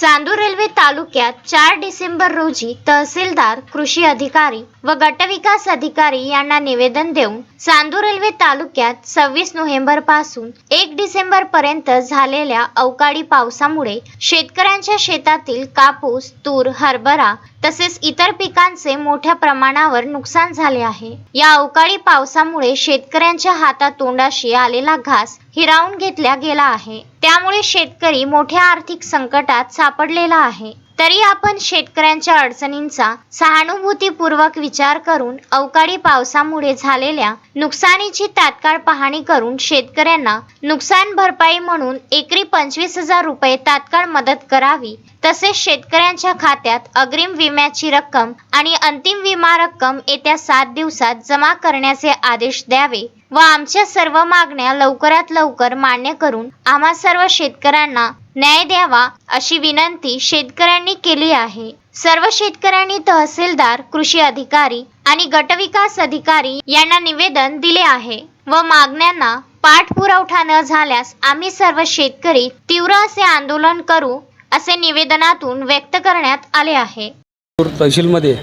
Chandur railway तालुक्यात चार डिसेंबर रोजी तहसीलदार कृषी अधिकारी व गटविकास अधिकारी यांना निवेदन देऊन चांदूर रेल्वे तालुक्यात सव्वीस नोव्हेंबरपासून एक डिसेंबर पर्यंत झालेल्या अवकाळी पावसामुळे शेतकऱ्यांच्या शेतातील कापूस तूर हरभरा तसेच इतर पिकांचे मोठ्या प्रमाणावर नुकसान झाले आहे. या अवकाळी पावसामुळे शेतकऱ्यांच्या हातातोंडाशी आलेला घास हिरावून घेतला गेला आहे. त्यामुळे शेतकरी मोठ्या आर्थिक संकटात सापडलेला आहे. तरी आपण शेतकऱ्यांच्या अडचणींचा सहानुभूतीपूर्वक विचार करून अवकाळी पावसामुळे झालेल्या नुकसानीची तात्काळ पाहणी करून शेतकऱ्यांना नुकसान भरपाई म्हणून एकरी पंचवीस हजार रुपये तात्काळ मदत करावी तसेच शेतकऱ्यांच्या खात्यात अग्रिम विम्याची रक्कम आणि अंतिम विमा रक्कम येत्या सात दिवसात जमा करण्याचे आदेश द्यावे व आमच्या सर्व मागण्या लवकरात लवकर मान्य करून आम्हा सर्व शेतकऱ्यांना न्याय द्यावा अशी विनंती शेतकऱ्यांनी केली आहे. सर्व शेतकऱ्यांनी तहसीलदार कृषी अधिकारी आणि गटविकास अधिकारी यांना निवेदन दिले आहे व मागण्यांना पाठपुरावठा न झाल्यास आम्ही सर्व शेतकरी तीव्र असे आंदोलन करू असे निवेदनातून व्यक्त करण्यात आले आहे. तहसीलमध्ये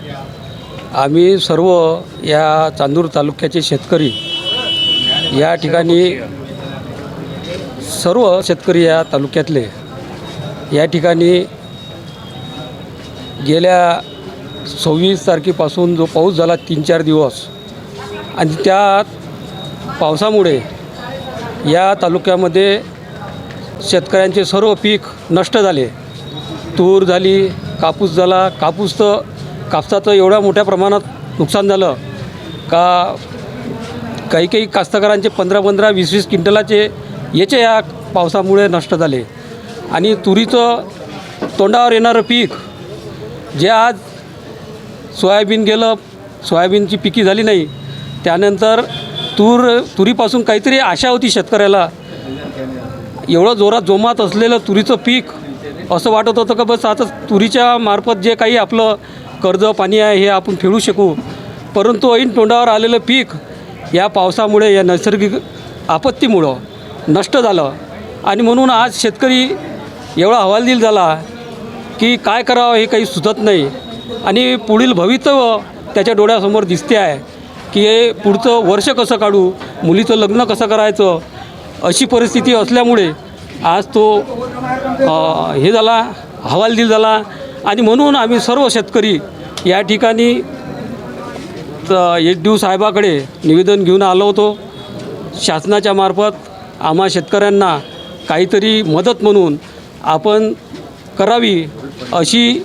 आम्ही सर्व या चांदूर तालुक्याचे शेतकरी या ठिकाणी सर्व शेतकरी या तालुक्यातले या ठिकाणी गेल्या सव्वीस तारखेपासून जो पाऊस झाला तीन चार दिवस आणि त्या पावसामुळे या तालुक्यामध्ये शेतकऱ्यांचे सर्व पीक नष्ट झाले. तूर झाली कापूस झाला. कापूस तर कापसाचं एवढ्या मोठ्या प्रमाणात नुकसान झालं का काही काही कास्तकारांचे पंधरा पंधरा वीस वीस क्विंटलाचे याचे या पावसामुळे नष्ट झाले. आणि तुरीचं तोंडावर येणारं पीक जे आज सोयाबीन गेलं सोयाबीनची पिकी झाली नाही त्यानंतर तूर तुरीपासून काहीतरी आशा होती शेतकऱ्याला. एवढं जोरात जोमात असलेलं तुरीचं पीक असं वाटत होतं का बस आता तुरीच्या मार्फत जे काही आपलं कर्ज पाणी आहे हे आपण फेडू शकू. परंतु ऐन तोंडावर आलेलं पीक या पावसामुळे या नैसर्गिक आपत्तीमुळं नष्ट झालं. आणि म्हणून आज शेतकरी एवढा हवालदिल झाला की काय करावं हे काही सुचत नाही. आणि पुढील भवितव्य त्याच्या डोळ्यासमोर दिसते आहे की हे पुढचं वर्ष कसं काढू मुलीचं लग्न कसं करायचं अशी परिस्थिती असल्यामुळे आज तो हे झाला हवालदिल झाला. आणि म्हणून आम्ही सर्व शेतकरी या ठिकाणी एच डी साहेबाकडे निवेदन घेऊन आलो होतो. शासनाच्या मार्फत आम्हा शेतकऱ्यांना काहीतरी मदत म्हणून आपण करावी अशी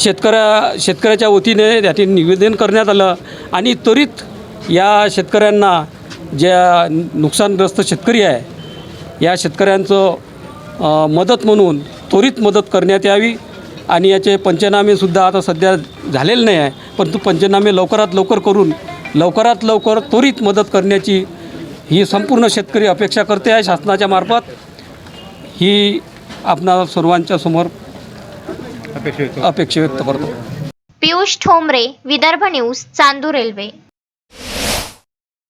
शेतकऱ्या शेतकऱ्याच्या वतीने त्याचे निवेदन करण्यात आलं. आणि त्वरित या शेतकऱ्यांना ज्या नुकसानग्रस्त शेतकरी आहे या शेतकऱ्यांचं मदत म्हणून त्वरित मदत करण्यात यावी. आणि याचे पंचनामेसुद्धा आता सध्या झालेले नाही आहे परंतु पंचनामे लवकरात लवकर करून लवकरात लवकर त्वरित मदत करण्याची ही संपूर्ण शेतकरी अपेक्षा करते आहे शासनाच्या मार्फत. ही आपणा सर्वांच्या समोर अपेक्षा व्यक्त करतो. Piyush Thombare Vidarbha news Chandur railway.